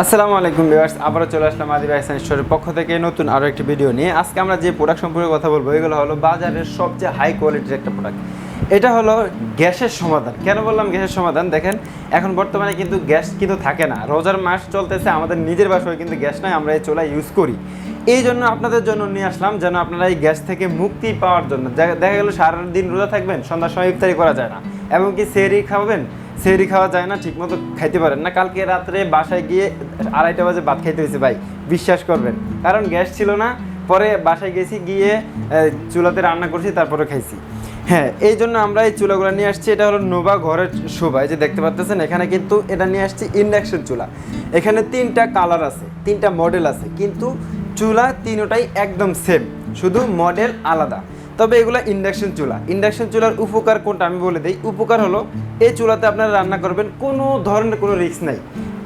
আসসালামু আলাইকুম ভিউয়ার্স, আবারও চলে আসলাম আদিবাই সায়েন্স স্টোরের পক্ষ থেকে নতুন আরও একটি ভিডিও নিয়ে। আজকে আমরা যে প্রোডাক্ট সম্পর্কে কথা বলব, এগুলো হলো বাজারের সবচেয়ে হাই কোয়ালিটির একটা প্রোডাক্ট এটা হলো গ্যাসের সমাধান। কেন বললাম গ্যাসের সমাধান? দেখেন, এখন বর্তমানে কিন্তু গ্যাস কিন্তু থাকে না। রোজার মাস চলতেছে, আমাদের নিজের বাসায় কিন্তু গ্যাস নয় আমরা এই চুলা ইউজ করি। এই জন্য আপনাদের জন্য নিয়ে আসলাম, যেন আপনারা এই গ্যাস থেকে মুক্তি পাওয়ার জন্য। দেখা গেলো সারাদিন রোজা থাকবেন, সন্ধ্যার সময় ইফতারি করা যায় না। এবং কি সেরি খাওয়াবেন সেরি খাওয়া যায় না, ঠিকমতো খাইতে পারেন না। কালকে রাত্রে বাসায় গিয়ে আড়াইটা বাজে ভাত খাইতে হয়েছে ভাই, বিশ্বাস করবেন। কারণ গ্যাস ছিল না, পরে বাসায় গেছি, গিয়ে চুলাতে রান্না করছি, তারপরে খাইছি। হ্যাঁ এই জন্য আমরা এই চুলাগুলো নিয়ে আসছি, এটা হলো নোভা ঘরের শোভা যে দেখতে পাচ্ছেন এখানে কিন্তু এটা নিয়ে আসছি ইন্ডাকশন চুলা। এখানে তিনটা কালার আছে, তিনটা মডেল আছে, কিন্তু চুলা তিনোটাই একদম সেম শুধু মডেল আলাদা। তবে এগুলো ইন্ডাকশন চুলা। ইন্ডাকশন চুলার উপকার কোনটা আমি বলে দিই? উপকার হলো, এই চুলাতে আপনারা রান্না করবেন কোনো ধরনের কোনো রিস্ক নাই।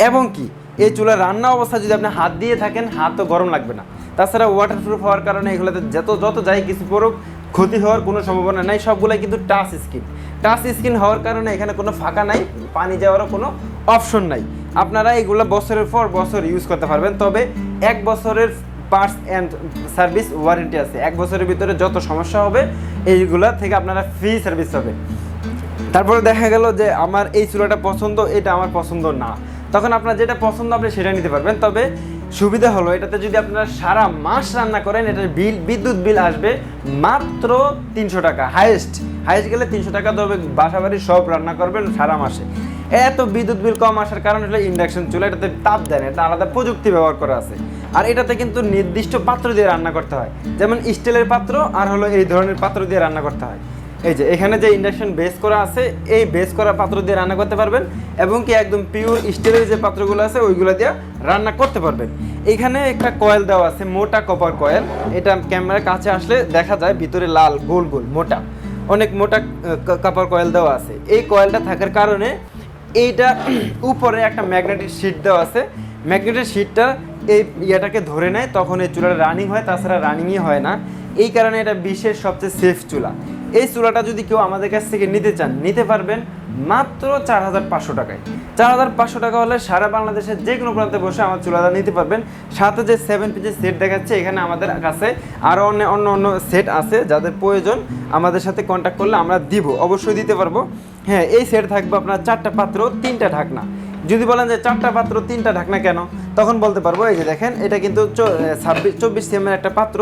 এবং কি, এই চুলা রান্না অবস্থা যদি আপনি হাত দিয়ে থাকেন হাতও গরম লাগবে না। তাছাড়া ওয়াটারপ্রুফ হওয়ার কারণে এগুলোতে যত যত যাই কিছু পড়ুক, ক্ষতি হওয়ার কোনো সম্ভাবনা নাই। সবগুলাই কিন্তু টাচ স্ক্রিন টাচ স্ক্রিন হওয়ার কারণে এখানে কোনো ফাঁকা নাই, পানি যাওয়ারও কোনো অপশন নাই। আপনারা এগুলো বছরের পর বছর ইউজ করতে পারবেন। তবে এক বছরের পার্টস অ্যান্ড সার্ভিস ওয়ারেন্টি আছে। এক বছরের ভিতরে যত সমস্যা হবে, এইগুলা থেকে আপনারা ফ্রি সার্ভিস হবে। তারপরে দেখা গেল যে আমার এই চুলাটা পছন্দ, এটা আমার পছন্দ না। তখন আপনার যেটা পছন্দ আপনি সেটা নিতে পারবেন। তবে সুবিধা হলো, এটাতে যদি আপনারা সারা মাস রান্না করেন, এটার বিল, বিদ্যুৎ বিল আসবে মাত্র তিনশো টাকা। হাইয়েস্ট হাইয়েস্ট গেলে তিনশো টাকা তবে বাসা বাড়ি সব রান্না করবেন সারা মাসে। এত বিদ্যুৎ বিল কম আসার কারণ হলো ইন্ডাকশন চুলা, এটাতে তাপ দেন এটা আলাদা প্রযুক্তি ব্যবহার করা আছে। আর এটাতে কিন্তু নির্দিষ্ট পাত্র দিয়ে রান্না করতে হয়। যেমন স্টিলের পাত্র আর হলো এই ধরনের পাত্র দিয়ে রান্না করতে হয়। এই যে, এখানে যে ইন্ডাকশন বেস করা আছে, এই বেস করা পাত্র দিয়ে রান্না করতে পারবেন এবং কি একদম পিওর স্টিলের যে পাত্রগুলো আছে, ওইগুলো দিয়ে রান্না করতে পারবেন। এখানে একটা কয়েল দেওয়া আছে, মোটা কপার কয়েল এটা ক্যামেরার কাছে আসলে দেখা যায়, ভিতরে লাল, গোল গোল, মোটা। অনেক মোটা কাপার কয়েল দেওয়া আছে। এই কয়েলটা থাকার কারণে এইটা উপরে একটা ম্যাগনেটিক শিট দেওয়া আছে। ম্যাগনেটিক শিটটা এই ইয়েটাকে ধরে নেয়, তখন এই চুলাটা রানিং হয়, তাছাড়া রানিংই হয় না। এই কারণে এটা বিশ্বের সবচেয়ে সেফ চুলা। এই চুলাটা যদি কেউ আমাদের কাছ থেকে নিতে চান, নিতে পারবেন মাত্র চার হাজার পাঁচশো টাকায়। চার হাজার পাঁচশো টাকা হলে সারা বাংলাদেশের যে কোনো প্রান্তে বসে আমার চুলাটা নিতে পারবেন। সাথে যে সেভেন পিসের সেট দেখাচ্ছে, এখানে আমাদের কাছে আরও অন্য অন্য অন্য সেট আছে যাদের প্রয়োজন। আমাদের সাথে কন্ট্যাক্ট করলে আমরা দিব, অবশ্যই দিতে পারব। হ্যাঁ এই সেট থাকবে আপনার চারটা পাত্র, তিনটা ঢাকনা। যদি বলেন যে চারটা পাত্র, তিনটা ঢাকনা কেন? তখন বলতে পারব, এই যে দেখেন, এটা কিন্তু ছাব্বিশ চব্বিশ সিএমের একটা পাত্র।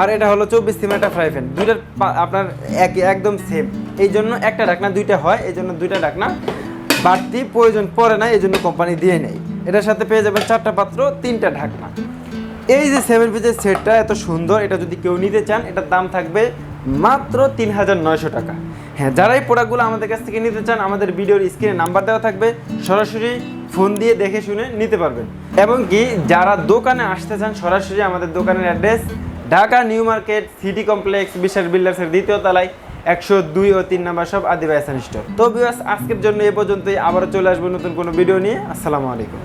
আর এটা হলো চব্বিশ সিএমের একটা ফ্রাই প্যান। দুইটার আপনার এক, একদম সেম এই জন্য একটা ডাকনা দুইটা হয়, এই জন্য দুইটা ডাকনা। বাড়তি প্রয়োজন পড়ে না, এই জন্য কোম্পানি দিয়ে নেয় এটার সাথে পেয়ে যাবেন চারটা পাত্র, তিনটা ঢাকনা। এই যে সেভেন পিসের সেটটা এত সুন্দর, এটা যদি কেউ নিতে চান, এটার দাম থাকবে মাত্র তিন হাজার নয়শো টাকা। হ্যাঁ যারা এই প্রোডাক্টগুলো আমাদের কাছ থেকে নিতে চান, আমাদের ভিডিওর স্ক্রিনে নাম্বার দেওয়া থাকবে, সরাসরি ফোন দিয়ে দেখে শুনে নিতে পারবেন। এবং কি, যারা দোকানে আসতে চান, সরাসরি আমাদের দোকানের address Dhaka new market city complex Bishal বিল্ডার্সের দ্বিতীয় তলায় একশো দুই ও তিন নাম্বার সব আদিবাসী স্টোর তো বিবাস আজকের জন্য এ পর্যন্তই। আবারও চলে আসব নতুন কোনো ভিডিও নিয়ে। আসসালামু আলাইকুম।